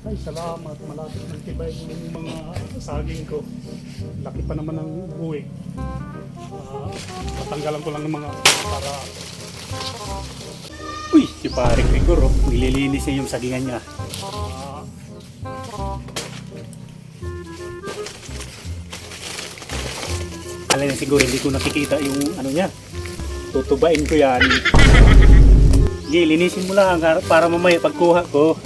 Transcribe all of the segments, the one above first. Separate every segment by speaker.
Speaker 1: Ay, salamat. Malapit ng tibay yung mga saging ko. Laki pa naman ng buwig. Ah, tatanggalan ko lang ng mga para...
Speaker 2: Uy, si pare Gregor, oh. nililinis niya yung sagingan niya.
Speaker 1: ah,
Speaker 2: Alam niya siguro, hindi ko nakikita yung ano niya. Tutubain ko yan. Sige, linisin mo lang para mamaya pagkuha ko.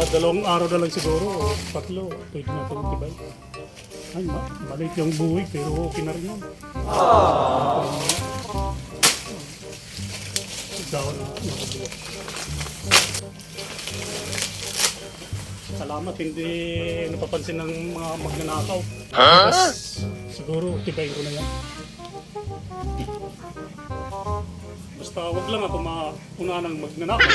Speaker 1: Ah, dalawang araw na lang siguro o tatlo. Pwede natin yung tibay. Ay, ma maliit yung buwig pero okay na rin yun. Down. Salamat, hindi napapansin ng mga magnanakaw. Huh? Siguro, tibayin ko na yan. Basta wag lang ako mauna ng magnanakaw.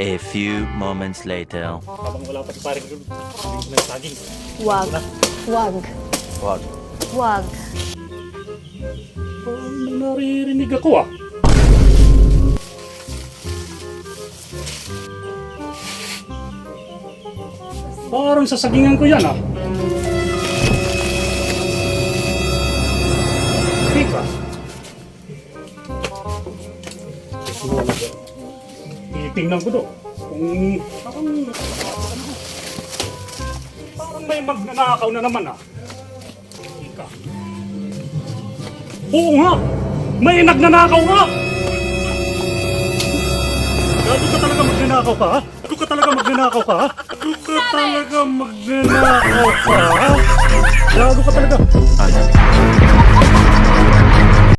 Speaker 3: A few moments later.
Speaker 2: Habang wala pa si pare Gregor, bibig ng saging.
Speaker 4: Wag. Wag.
Speaker 3: Wag.
Speaker 4: Wag.
Speaker 1: Parang naririnig ako ah. Parang sasagingan ko yan ah. Teka. Titingnan ko do. Kung parang parang may magnanakaw na naman ah. Teka. Oo nga! May nagnanakaw nga! Gago ka talaga magnanakaw ka, ha? Gago ka talaga magnanakaw ka, ha? Gago ka talaga magnanakaw ka, ha? Gago ka talaga.